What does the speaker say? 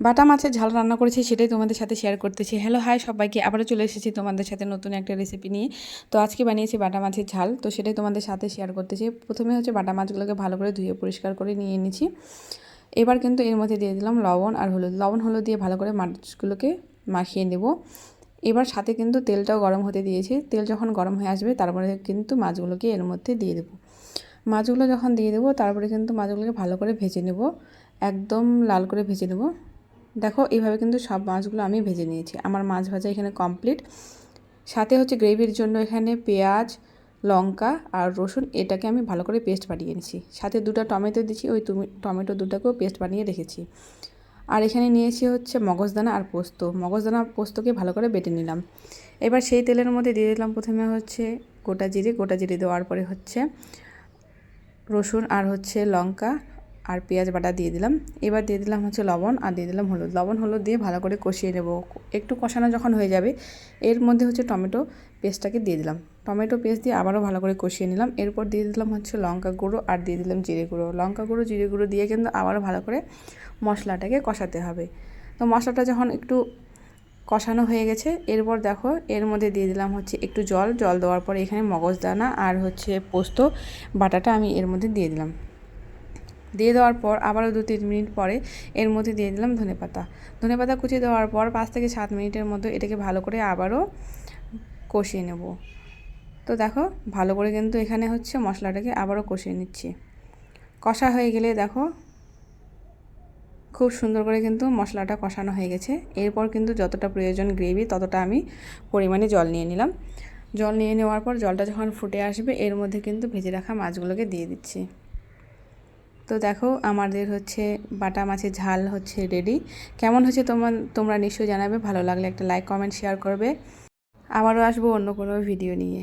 বাটা মাছের ঝাল রান্না করেছি সেটাই তোমাদের সাথে শেয়ার করতেছি। হ্যালো হাই সবাইকে। আবারও চলে এসেছি তোমাদের সাথে নতুন একটা রেসিপি নিয়ে। তো আজকে বানিয়েছি বাটা মাছের ঝাল। তো সেটাই তোমাদের সাথে শেয়ার করতেছি। প্রথমে হচ্ছে বাটা মাছগুলোকে ভালো করে ধুয়ে পরিষ্কার করে নিয়ে নিয়েছি। এবার কিন্তু এর মধ্যে দিয়ে দিলাম লবণ আর হলুদ। লবণ, হলুদ দিয়ে ভালো করে মাছগুলোকে মাখিয়ে নেব। এবার সাথে কিন্তু তেলটাও গরম হতে দিয়েছি। তেল যখন গরম হয়ে আসবে, তারপরে কিন্তু মাছগুলোকে এর মধ্যে দিয়ে দেবো। মাছগুলো যখন দিয়ে দেবো, তারপরে কিন্তু মাছগুলোকে ভালো করে ভেজে নেব। একদম লাল করে ভেজে নেব। দেখো, এইভাবে কিন্তু সব মাছগুলো আমি ভেজে নিয়েছি। আমার মাছ ভাজা এখানে কমপ্লিট সাথে হচ্ছে গ্রেভির জন্য এখানে পেঁয়াজ, লঙ্কা আর রসুন, এটাকে আমি ভালো করে পেস্ট বানিয়ে নিয়েছি। সাথে দুটো টমেটো দিচ্ছি ওই তুমি, টমেটো দুটাকেও পেস্ট বানিয়ে রেখেছি। আর এখানে নিয়েছি হচ্ছে মগজদানা আর পোস্ত। মগজদানা পোস্তকে ভালো করে বেটে নিলাম। এবার সেই তেলের মধ্যে দিয়ে দিলাম প্রথমে হচ্ছে গোটা জিরে। গোটা জিরে দেওয়ার পরে হচ্ছে রসুন আর হচ্ছে লঙ্কা। আর পেঁয়াজ বাটা দিয়ে দিলাম। এবার দিয়ে দিলাম হচ্ছে লবণ আর দিয়ে দিলাম হলুদ। লবণ, হলুদ দিয়ে ভালো করে কষিয়ে নেব। একটু কষানো যখন হয়ে যাবে, এর মধ্যে হচ্ছে টমেটো পেস্টটাকে দিয়ে দিলাম। টমেটো পেস্ট দিয়ে আবারও ভালো করে কষিয়ে নিলাম। এরপর দিয়ে দিলাম হচ্ছে লঙ্কা গুঁড়ো আর দিয়ে দিলাম জিরে গুঁড়ো। লঙ্কা গুঁড়ো, জিরে গুঁড়ো দিয়ে কিন্তু আবারও ভালো করে মশলাটাকে কষাতে হবে। তো মশলাটা যখন একটু কষানো হয়ে গেছে, এরপর দেখো এর মধ্যে দিয়ে দিলাম হচ্ছে একটু জল। জল দেওয়ার পর এখানে মগজদানা আর হচ্ছে পোস্ত বাটাটা আমি এর মধ্যে দিয়ে দিলাম। দিয়ে দেওয়ার পর আবারও দু তিন মিনিট পরে এর মধ্যে দিয়ে দিলাম ধনে পাতা। ধনে পাতা দেওয়ার পর পাঁচ থেকে সাত মিনিটের মধ্যে এটাকে ভালো করে আবারও কষিয়ে নেব। তো দেখো, ভালো করে কিন্তু এখানে হচ্ছে মশলাটাকে আবারও কষিয়ে নিচ্ছি। কষা হয়ে গেলে দেখো, খুব সুন্দর করে কিন্তু মশলাটা কষানো হয়ে গেছে। এরপর কিন্তু যতটা প্রয়োজন গ্রেভি ততটা আমি পরিমাণে জল নিয়ে নিলাম। জল নিয়ে নেওয়ার পর জলটা যখন ফুটে আসবে, এর মধ্যে কিন্তু ভেজে রাখা মাছগুলোকে দিয়ে দিচ্ছি। তো দেখো, আমাদের হচ্ছে বাটা মাছের ঝাল হচ্ছে রেডি কেমন হচ্ছে তোমার, তোমরা নিশ্চয়ই জানাবে। ভালো লাগলে একটা লাইক কমেন্ট শেয়ার করবে। আবারও আসব অন্য কোনো ভিডিও নিয়ে।